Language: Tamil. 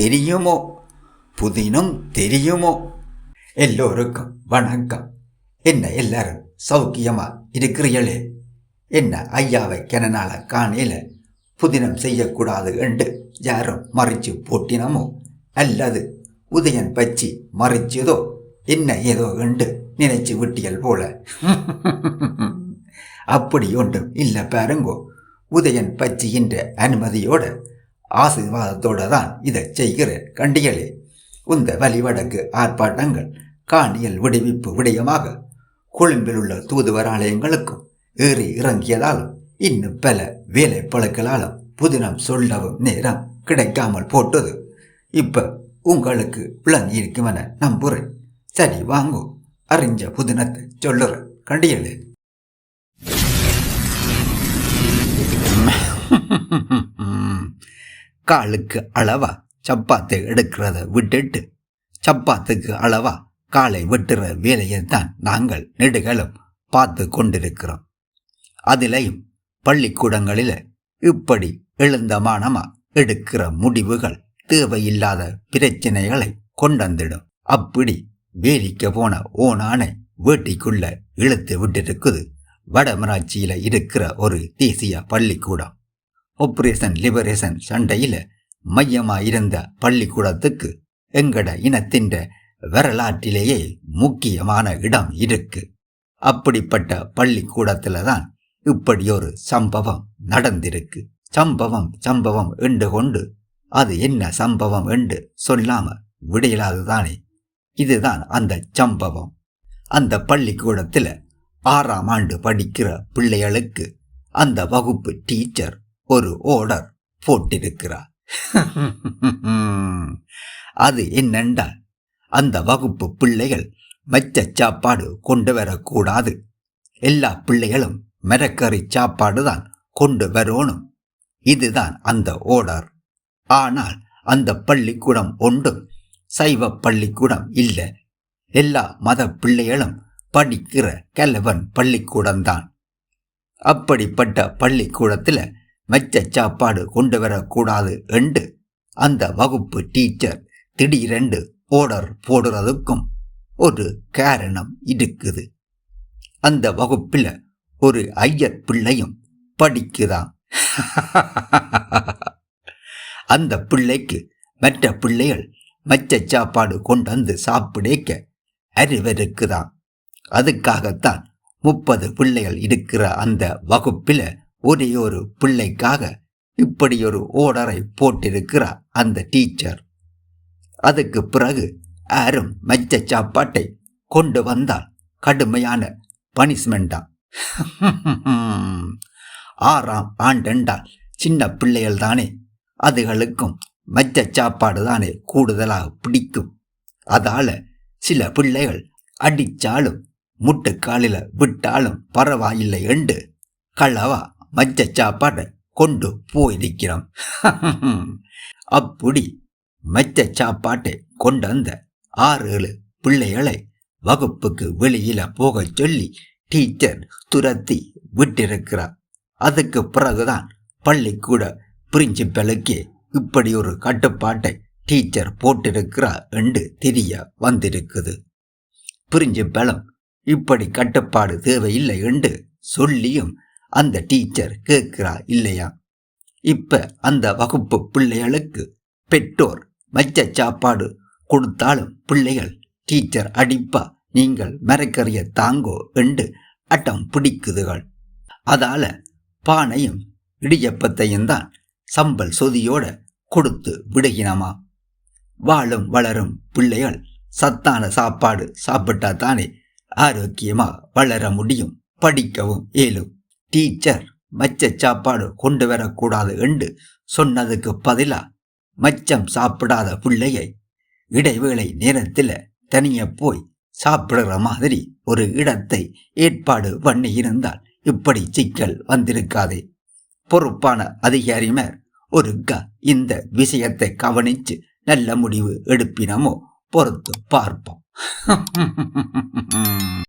தெரியுமோ? புதினம் தெரியுமோ? எல்லோருக்கும் வணக்கம். என்ன எல்லாரும் சௌக்கியமா இருக்கிறீர்களே? என்ன ஐயாவை கெனனால காணையில புதினம் செய்யக்கூடாது என்று யாரும் மறைச்சு போட்டினமோ? அல்லது உதயன் பச்சி மறைச்சதோ? என்ன ஏதோ என்று நினைச்சு விட்டியல் போல. அப்படி ஒன்றும் இல்லை பாருங்கோ. உதயன் பச்சியின்ற அனுமதியோட ஆசீர்வாதத்தோடு தான் இதை செய்கிறேன். கண்டிகளே உந்த வழிவடக்கு ஆர்ப்பாட்டங்கள் காணியல் விடுவிப்பு விடயமாக கொழும்பில் உள்ள தூதுவராலயங்களுக்கும் ஏறி இறங்கியதாலும் இன்னும் பல வேலை பழக்களாலும் புதினம் சொல்லவும் நேரம் கிடைக்காமல் போட்டது. இப்ப உங்களுக்கு விளங்கி இருக்குமென நம்புறேன். சரி வாங்கோ. அறிஞ்ச புதினத்தை சொல்லுறேன். கண்டியலே காலுக்கு அளவா சப்பாத்தை எடுக்கிறத விட்டுட்டு சப்பாத்துக்கு அளவா காலை வெட்டுற வேலையைத்தான் நாங்கள் நெடுகளும் பார்த்து கொண்டிருக்கிறோம். அதிலையும் பள்ளிக்கூடங்களில் இப்படி எழுந்தமானமா எடுக்கிற முடிவுகள் தேவையில்லாத பிரச்சனைகளை கொண்டந்திடும். அப்படி வேலிக்க போன ஓனானை வேட்டிக்குள்ள இழுத்து விட்டிருக்குது. வடமராட்சியில் இருக்கிற ஒரு தேசிய பள்ளிக்கூடம். ஆபரேஷன் லிபரேஷன் சண்டையில் மையமாக இருந்த பள்ளிக்கூடத்துக்கு எங்கட இனத்தின் வரலாற்றிலேயே முக்கியமான இடம் இருக்கு. அப்படிப்பட்ட பள்ளிக்கூடத்தில் தான் இப்படி ஒரு சம்பவம் நடந்திருக்கு. சம்பவம் சம்பவம் என்று கொண்டு அது என்ன சம்பவம் என்று சொல்லாம விடையிலாதுதானே. இதுதான் அந்த சம்பவம். அந்த பள்ளிக்கூடத்தில் ஆறாம் ஆண்டு படிக்கிற பிள்ளைகளுக்கு அந்த வகுப்பு டீச்சர் ஒரு ஓடர் போட்டிருக்கிறார். அது என்னென்றால் அந்த வகுப்பு பிள்ளைகள் மச்ச சாப்பாடு கொண்டு வரக்கூடாது. எல்லா பிள்ளைகளும் மரக்கறி சாப்பாடு தான் கொண்டு வரணும். இதுதான் அந்த ஓடர் ஆனால் அந்த பள்ளிக்கூடம் ஒன்றும் சைவ பள்ளிக்கூடம் இல்லை. எல்லா மத பிள்ளைகளும் படிக்கிற கலவன் பள்ளிக்கூடம்தான். அப்படிப்பட்ட பள்ளிக்கூடத்தில் மெச்ச சாப்பாடு கொண்டு வரக்கூடாது என்று அந்த வகுப்பு டீச்சர் திடீரென்று ஓடர் போடுறதுக்கும் ஒரு காரணம் இருக்குது. அந்த வகுப்பில் ஒரு ஐயர் பிள்ளையும் படிக்குதான் அந்த பிள்ளைக்கு மற்ற பிள்ளைகள் மச்ச சாப்பாடு கொண்டு வந்து சாப்பிடேக்க அறிவருக்குதான் அதுக்காகத்தான் முப்பது பிள்ளைகள் இருக்கிற அந்த வகுப்பில் ஒரே ஒரு பிள்ளைக்காக இப்படி ஒரு ஓர்டரை போட்டிருக்கிறார் அந்த டீச்சர். அதுக்கு பிறகு யாரும் மச்ச சாப்பாட்டை கொண்டு வந்தால் கடுமையான பனிஷ்மெண்டா. ஆறாம் ஆண்டென்றால் சின்ன பிள்ளைகள் தானே அதுகளுக்கும் மச்ச சாப்பாடு தானே கூடுதலாக பிடிக்கும். அதால சில பிள்ளைகள் அடித்தாலும் முட்டுக்காலில் விட்டாலும் பரவாயில்லை என்று களவா மஞ்ச சாப்பாட்டை கொண்டு போயிருக்கிறோம் அப்படி மச்ச சாப்பாட்டை கொண்டு வந்த ஆறு ஏழு பிள்ளைகளை வகுப்புக்கு வெளியில போக சொல்லி டீச்சர் துரத்தி விட்டிருக்கிறார். அதுக்கு பிறகுதான் பள்ளிக்கூட பிரின்சிபலுக்கு இப்படி ஒரு கட்டுப்பாட்டை டீச்சர் போட்டிருக்கிறார் என்று தெரிய வந்திருக்குது. பிரின்சிபலும் இப்படி கட்டுப்பாடு தேவையில்லை என்று சொல்லியும் அந்த டீச்சர் கேட்கிறா இல்லையா? இப்ப அந்த வகுப்பு பிள்ளைகளுக்கு பெற்றோர் மச்ச சாப்பாடு கொடுத்தாலும் பிள்ளைகள் டீச்சர் அடிப்பா நீங்கள் மரக்கறிய தாங்கோ என்று அட்டம் பிடிக்குதுகள். அதால பானையும் இடியப்பத்தையும் தான் சம்பல் சொதியோட கொடுத்து விடுகினமா. வாழும் வளரும் பிள்ளைகள் சத்தான சாப்பாடு சாப்பிட்டா தானே ஆரோக்கியமா வளர முடியும் படிக்கவும் இயலும் டீச்சர் மச்ச சாப்பாடு கொண்டு வரக்கூடாது என்று சொன்னதுக்கு பதிலா மச்சம் சாப்பிடாத பிள்ளையை இடைவேளை நேரத்தில் தனிய போய் சாப்பிடுற மாதிரி ஒரு இடத்தை ஏற்பாடு பண்ணி இருந்தால் இப்படி சிக்கல் வந்திருக்காதே. பொறுப்பான அதிகாரிமார் ஒருக்கா இந்த விஷயத்தை கவனிச்சு நல்ல முடிவு எடுப்பினமோ பொறுத்து பார்ப்போம்.